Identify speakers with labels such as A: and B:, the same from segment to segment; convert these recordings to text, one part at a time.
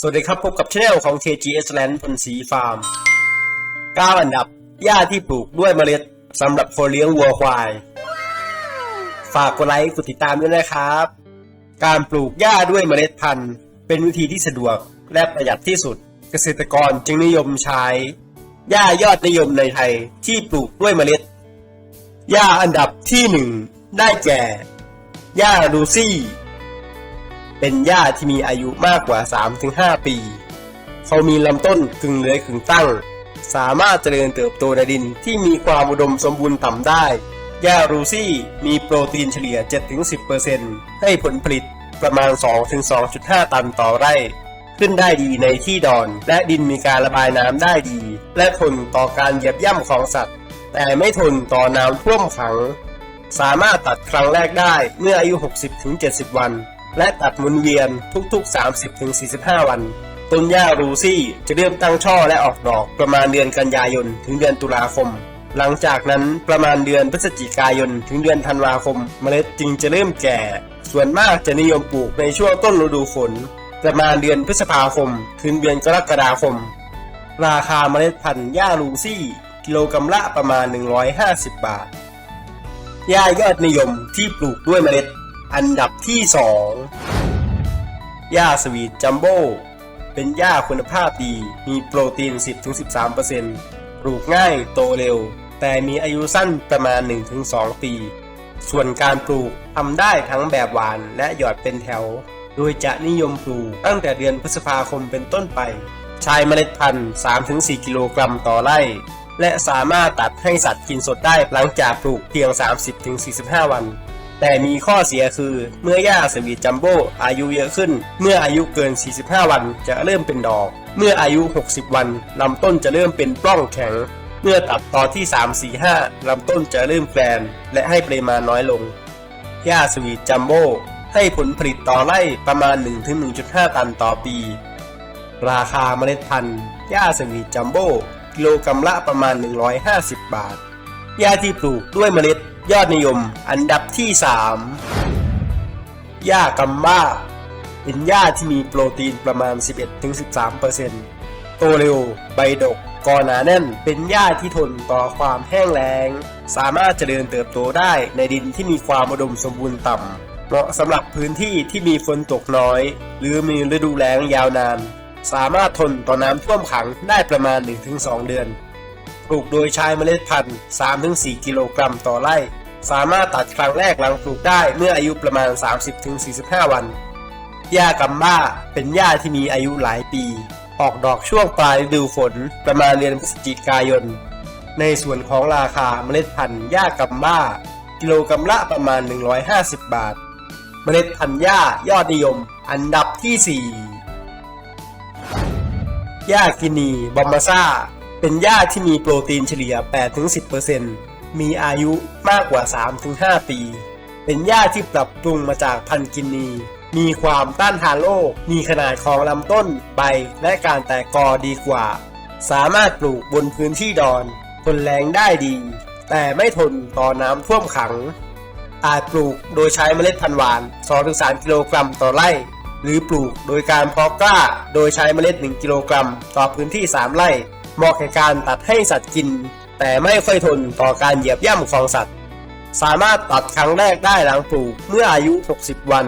A: สวัสดีครับ พบกับช anel ของ KGS Land พลศรีฟาร์ม 9 อันดับ หญ้าที่ปลูกด้วยเมล็ดสำหรับคนเลี้ยงวัวควาย ฝากกดไลค์กดติดตามด้วยนะครับ การปลูกหญ้าด้วยเมล็ดพันธุ์ เป็นวิธีที่สะดวกและประหยัดที่สุด เกษตรกรจึงนิยมใช้ หญ้ายอดนิยมในไทยที่ปลูกด้วยเมล็ด หญ้าอันดับที่หนึ่งได้แก่ หญ้าลูซี่ เป็นหญ้าที่มีอายุมากกว่า 3-5 ปี เขามีลำต้นกึ่งเลื้อยกึ่งตั้ง สามารถเจริญเติบโตในดินที่มีความอุดมสมบูรณ์ต่ำได้ หญ้ารูซี่มีโปรตีนเฉลี่ย 7-10%ให้ผลผลิตประมาณ 2-2.5 ตันต่อไร่ขึ้นได้ดีในที่ดอน และดินมีการระบายน้ำได้ดี และทนต่อการเหยียบย่ำของสัตว์ แต่ไม่ทนต่อน้ำท่วมขัง สามารถตัดครั้งแรกได้เมื่ออายุ 60-70 วัน และตัดหมุนเวียนทุกๆ 30-45 วัน ต้นหญ้ารูซี่จะเริ่มตั้งช่อและออกดอกประมาณเดือนกันยายนถึงเดือนตุลาคม หลังจากนั้นประมาณเดือนพฤศจิกายนถึงเดือนธันวาคม เมล็ดจึงจะเริ่มแก่ ส่วนมากจะนิยมปลูกในช่วงต้นฤดูฝน ประมาณเดือนพฤษภาคม ถึงเดือนกรกฎาคม ราคาเมล็ดพันธุ์หญ้ารูซี่ กิโลกรัมละประมาณ 150 บาทหญ้ายอดนิยมที่ปลูกด้วยเมล็ด อันดับที่ 2 หญ้าสวีทจัมโบ้เป็นหญ้าคุณภาพดี มีโปรตีน 10-13%ปลูกง่ายโตเร็ว แต่มีอายุสั้นประมาณ 1-2 ปี ส่วนการปลูกทำได้ทั้งแบบหวานและหยอดเป็นแถว โดยจะนิยมปลูกตั้งแต่เดือนพฤษภาคมเป็นต้นไป ใช้เมล็ดพันธุ์ 3-4 กิโลกรัมต่อไร่ และสามารถตัดให้สัตว์กินสดได้หลังจากปลูกเพียง 30-45 วัน แต่มีข้อเสียคือเมื่อหญ้าสวีทจัมโบ้อายุเยอะขึ้น เมื่ออายุเกิน 45 วันจะเริ่มเป็นดอก เมื่ออายุ 60 วันลำต้นจะเริ่มเป็นปล้องแข็ง เมื่อตัดตอนที่ 3-4-5ลำต้นจะเริ่มแกรนและให้ปริมาณน้อยลงหญ้าสวีทจัมโบ้ให้ผลผลิตต่อไร่ประมาณ 1-1.5 ตันต่อปี ราคาเมล็ดพันธุ์หญ้าสวีทจัมโบ้กิโลกรัมละประมาณ 150 บาท หญ้าที่ปลูกด้วยเมล็ดยอดนิยม อันดับที่ 3 หญ้ากัมบ้า เป็นหญ้าที่มีโปรตีนประมาณ 11-13%โตเร็ว ใบดกกอหนาแน่น เป็นหญ้าที่ทนต่อความแห้งแล้ง สามารถเจริญเติบโตได้ในดินที่มีความอุดมสมบูรณ์ต่ำ เหมาะสำหรับพื้นที่ที่มีฝนตกน้อย หรือมีฤดูแล้งยาวนาน สามารถทนต่อน้ำท่วมขังได้ประมาณ 1-2 เดือน ปลูกโดยใช้เมล็ดพันธุ์ 3-4 กิโลกรัมต่อไร่ สามารถตัดครั้งแรกหลังปลูกได้เมื่ออายุประมาณ 30-45 วัน หญ้ากัมบ้าเป็นหญ้าที่มีอายุหลายปี ออกดอกช่วงปลายฤดูฝนประมาณเดือนพฤศจิกายน ในส่วนของราคาเมล็ดพันธุ์หญ้ากัมบ้า กิโลกรัมละประมาณ 150 บาท เมล็ดพันธุ์หญ้ายอดนิยม อันดับที่ 4หญ้ากินีบอมมาซ่า เป็นหญ้าที่มีโปรตีนเฉลี่ย 8-10%มีอายุมากกว่า 3-5 ปี เป็นหญ้าที่ปรับปรุงมาจากพันธุ์กินี มีความต้านทานโรค มีขนาดของลำต้น ใบ และการแตกกอดีกว่า สามารถปลูกบนพื้นที่ดอน ทนแรงได้ดี แต่ไม่ทนต่อน้ำท่วมขัง อาจปลูกโดยใช้เมล็ดพันธุ์หวาน 2-3 กิโลกรัมต่อไร่ หรือปลูกโดยการเพาะกล้า โดยใช้เมล็ด 1 กิโลกรัม ต่อพื้นที่ 3 ไร่ เหมาะแก่การตัดให้สัตว์กิน แต่ไม่ค่อยทนต่อการเหยียบย่ำของสัตว์ สามารถตัดครั้งแรกได้หลังปลูกเมื่ออายุ 60 วัน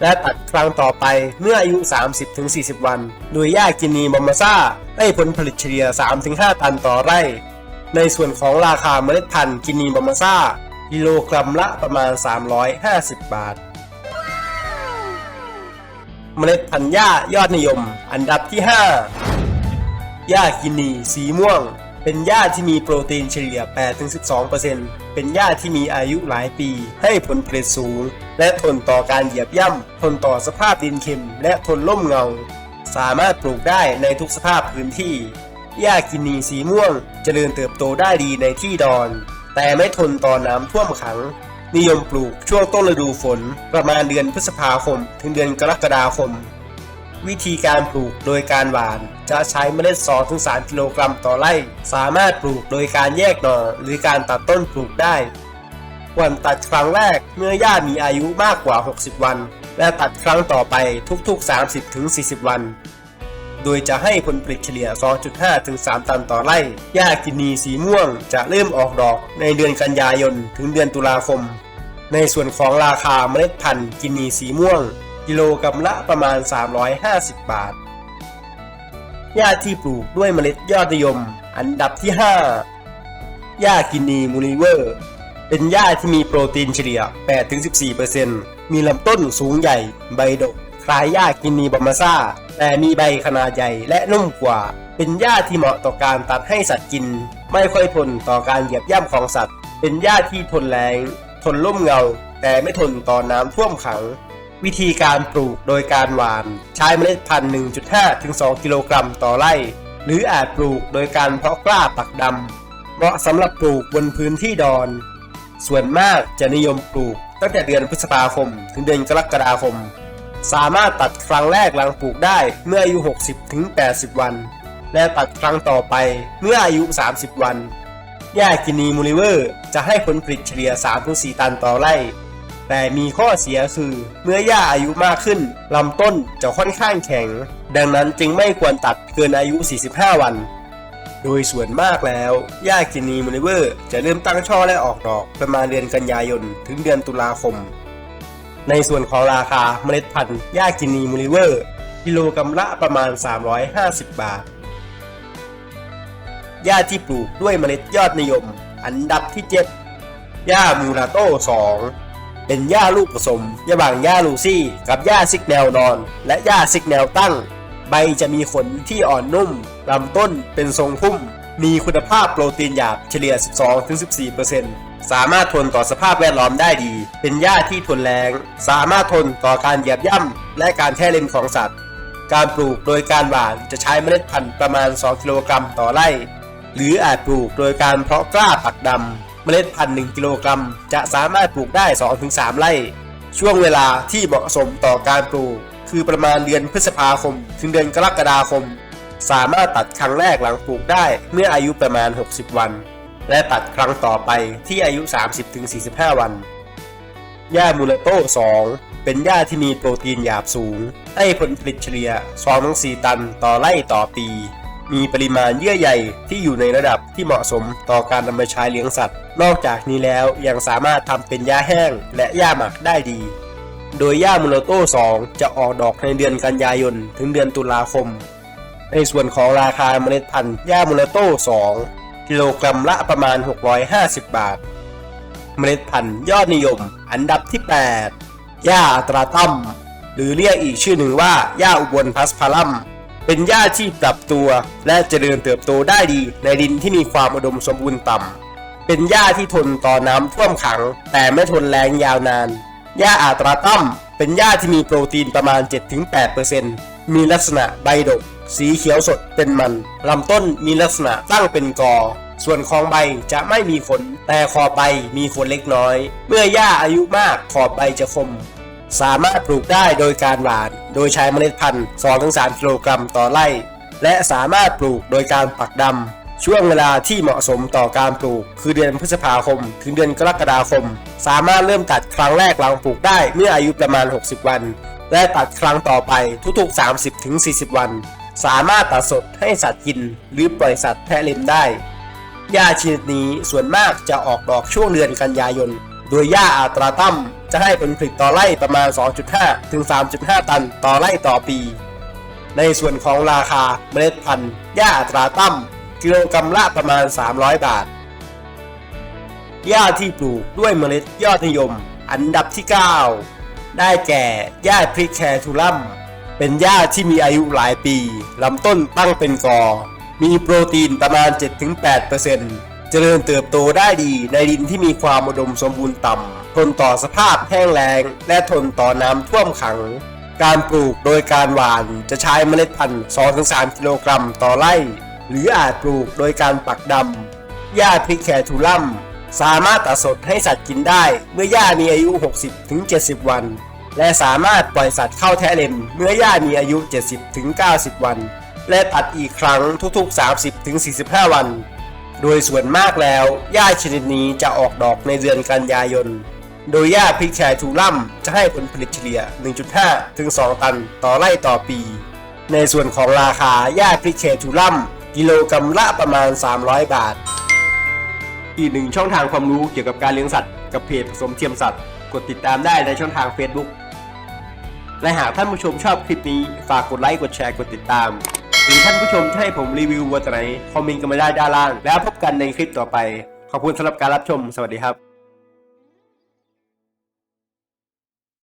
A: และตัดครั้งต่อไปเมื่ออายุ 30-40 วัน โดยหญ้ากินีบอมมาซ่าให้ผลผลิตเฉลี่ย 3-5 ตันต่อไร่ ในส่วนของราคาเมล็ดพันธุ์กินีบอมมาซ่ากิโลกรัมละประมาณ 350 บาทเมล็ดพันธุ์หญ้ายอดนิยม อันดับที่ 5 หญ้ากินี สีม่วง เป็นหญ้าที่มีโปรตีนเฉลี่ย 8-12%เป็นหญ้าที่มีอายุหลายปี ให้ผลผลิตสูง และทนต่อการเหยียบย่ำ ทนต่อสภาพดินเค็ม และทนล่มเงา สามารถปลูกได้ในทุกสภาพพื้นที่ หญ้ากินีสีม่วงเจริญเติบโตได้ดีในที่ดอน แต่ไม่ทนต่อน้ำท่วมขัง นิยมปลูกช่วงต้นฤดูฝน ประมาณเดือนพฤษภาคม ถึงเดือนกรกฎาคม วิธีการปลูกโดยการหว่าน จะใช้เมล็ด 2-3 กิโลกรัมต่อไร่ สามารถปลูกโดยการแยกหน่อหรือการตัดต้นปลูกได้ควรตัดครั้งแรกเมื่อหญ้ามีอายุมากกว่า 60 วัน และตัดครั้งต่อไปทุกๆ 30-40 วัน โดยจะให้ผลผลิตเฉลี่ย 2.5 ถึง 3 ตันต่อไร่ หญ้ากินีสีม่วงจะเริ่มออกดอกในเดือนกันยายนถึงเดือนตุลาคม ในส่วนของราคาเมล็ดพันธุ์กินีสีม่วง กิโลกรัมละประมาณ 350 บาท หญ้าที่ปลูกด้วยเมล็ดยอดนิยม อันดับที่ 5 หญ้ากินีมูนิเวอร์ เป็นหญ้าที่มีโปรตีนเฉลี่ย 8-14%มีลำต้นสูงใหญ่ ใบดก คล้ายหญ้ากินีบอมมาซ่า แต่มีใบขนาดใหญ่และนุ่มกว่า เป็นหญ้าที่เหมาะต่อการตัดให้สัตว์กิน ไม่ค่อยทนต่อการเหยียบย่ำของสัตว์ เป็นหญ้าที่ทนแรง ทนร่มเงา แต่ไม่ทนต่อน้ำท่วมขัง วิธีการปลูกโดยการหว่าน ใช้เมล็ดพันธุ์ 1.5 ถึง 2 กิโลกรัมต่อไร่ หรืออาจปลูกโดยการเพาะกล้าปักดำเหมาะสำหรับปลูกบนพื้นที่ดอน ส่วนมากจะนิยมปลูกตั้งแต่เดือนพฤษภาคม ถึงเดือนกรกฎาคม สามารถตัดครั้งแรกหลังปลูกได้เมื่ออายุ 60ถึง80 วัน และตัดครั้งต่อไปเมื่ออายุ 30 วันหญ้ากินีมูลิเวอร์ จะให้ผลผลิตเฉลี่ย 3-4 ตันต่อไร่ แต่มีข้อเสียคือ เมื่อหญ้าอายุมากขึ้นลำต้นจะค่อนข้างแข็ง ดังนั้นจึงไม่ควรตัดเกินอายุ 45 วัน โดยส่วนมากแล้วหญ้ากินีมูลิเวอร์ จะเริ่มตั้งช่อและออกดอกประมาณเดือนกันยายนถึงเดือนตุลาคม ในส่วนของราคาเมล็ดพันธุ์หญ้ากินีมูลิเวอร์ กิโลกรัมละประมาณ 350 บาทหญ้าที่ปลูกด้วยเมล็ดยอดนิยม อันดับที่ 7หญ้ามูราโต้2 เป็นหญ้าลูกผสมระหว่างหญ้าลูซี่ กับหญ้าซิกแนวนอน และหญ้าซิกแนวตั้ง ใบจะมีขนที่อ่อนนุ่มลำต้นเป็นทรงพุ่ม มีคุณภาพโปรตีนหยาบเฉลี่ย 12-14%สามารถทนต่อสภาพแวดล้อมได้ดี เป็นหญ้าที่ทนแรงสามารถทนต่อการเหยียบย่ำและการแท้เล็มของสัตว์ การปลูกโดยการหว่านจะใช้เมล็ดพันธุ์ประมาณ 2 กิโลกรัมต่อไร่ หรืออาจปลูกโดยการเพาะกล้าปักดำ เมล็ดพันธุ์1กิโลกรัม จะสามารถปลูกได้ 2-3 ไร่ ช่วงเวลาที่เหมาะสมต่อการปลูก คือประมาณเดือนพฤษภาคม ถึงเดือนกรกฎาคม สามารถตัดครั้งแรกหลังปลูกได้เมื่ออายุประมาณ 60 วัน และตัดครั้งต่อไปที่อายุ 30-45 วัน หญ้ามูลโต้ 2 เป็นหญ้าที่มีโปรตีนหยาบสูง ให้ผลผลิตเฉลี่ย2-4 ตันต่อไร่ต่อปี มีปริมาณเยื่อใยที่อยู่ในระดับที่เหมาะสมต่อการนำไปใช้เลี้ยงสัตว์ นอกจากนี้แล้วยังสามารถทำเป็นหญ้าแห้งและหญ้าหมักได้ดี โดยหญ้ามูลโต้ 2 จะออกดอกในเดือนกันยายนถึงเดือนตุลาคม ในส่วนของราคาเมล็ดพันธุ์หญ้ามูลโต้ 2 กิโลกรัมละประมาณ 650 บาท เมล็ดพันธุ์ยอดนิยม อันดับที่ 8 หญ้าอัตราตั้มหรือเรียกอีกชื่อหนึ่งว่าหญ้าอุบลพัสพาลัม เป็นหญ้าที่ปรับตัว และเจริญเติบโตได้ดีในดินที่มีความอุดมสมบูรณ์ต่ำ เป็นหญ้าที่ทนต่อน้ำท่วมขัง แต่ไม่ทนแรงยาวนาน หญ้าอัตราตั้มเป็นหญ้าที่มีโปรตีนประมาณ 7-8%มีลักษณะใบดก สีเขียวสดเป็นมัน ลำต้นมีลักษณะตั้งเป็นกอ ส่วนของใบจะไม่มีขน แต่ขอบใบมีขนเล็กน้อย เมื่อหญ้าอายุมากขอบใบจะคม สามารถปลูกได้โดยการหว่าน โดยใช้เมล็ดพันธุ์ 2-3 กิโลกรัมต่อไร่ และสามารถปลูกโดยการปักดำ ช่วงเวลาที่เหมาะสมต่อการปลูก คือเดือนพฤษภาคม ถึงเดือนกรกฎาคม สามารถเริ่มตัดครั้งแรกหลังปลูกได้เมื่ออายุประมาณ 60 วัน และตัดครั้งต่อไปทุกๆ 30-40 วัน สามารถตัดสดให้สัตว์กิน หรือปล่อยสัตว์แทะเล็มได้หญ้าชนิดนี้ส่วนมากจะออกดอกช่วงเดือนกันยายน โดยหญ้าอัตราตั้ม จะให้ผลผลิตต่อไร่ประมาณ 2.5 ถึง 3.5 ตันต่อไร่ต่อปี ในส่วนของราคาเมล็ดพันธุ์หญ้าตราตั้มกิโลกรัมละประมาณ 300 บาท หญ้าที่ปลูกด้วยเมล็ดยอดนิยม อันดับที่ 9 ได้แก่หญ้าพริกแคทูลัมเป็นหญ้าที่มีอายุหลายปีลำต้นตั้งเป็นกอ มีโปรตีนประมาณ 7-8%เจริญเติบโตได้ดีในดินที่มีความอุดมสมบูรณ์ต่ำ ทนต่อสภาพแห้งแล้งและทนต่อน้ำท่วมขัง การปลูกโดยการหว่านจะใช้เมล็ดพันธุ์ 2-3 กิโลกรัมต่อไร่ หรืออาจปลูกโดยการปักดำหญ้าพริกแคทูลัมสามารถตัดสดให้สัตว์กินได้เมื่อหญ้ามีอายุ 60-70 วัน และสามารถปล่อยสัตว์เข้าแทะเล็มเมื่อหญ้ามีอายุ 70-90 วัน และตัดอีกครั้งทุกๆ 30-45 วัน โดยส่วนมากแล้วหญ้าชนิดนี้จะออกดอกในเดือนกันยายน โดยหญ้าพริกแคทูลัมจะให้ผลผลิตเฉลี่ย 1.5 ถึง 2 ตันต่อไร่ต่อปี ในส่วนของราคาหญ้าพริกเชทูลัมกิโลกรัมละประมาณ 300 บาท อีกหนึ่งช่องทางความรู้เกี่ยวกับการเลี้ยงสัตว์ กับเพจผสมเทียมสัตว์ กดติดตามได้ในช่องทาง Facebook และหากท่านผู้ชมชอบคลิปนี้ฝากกดไลค์กดแชร์กดติดตามหรือท่านผู้ชมจะให้ผมรีวิววัวตัวไหนคอมเมนต์กันมาได้ด้านล่าง แล้วพบกันในคลิปต่อไป ขอบคุณสำหรับการรับชม สวัสดีครับ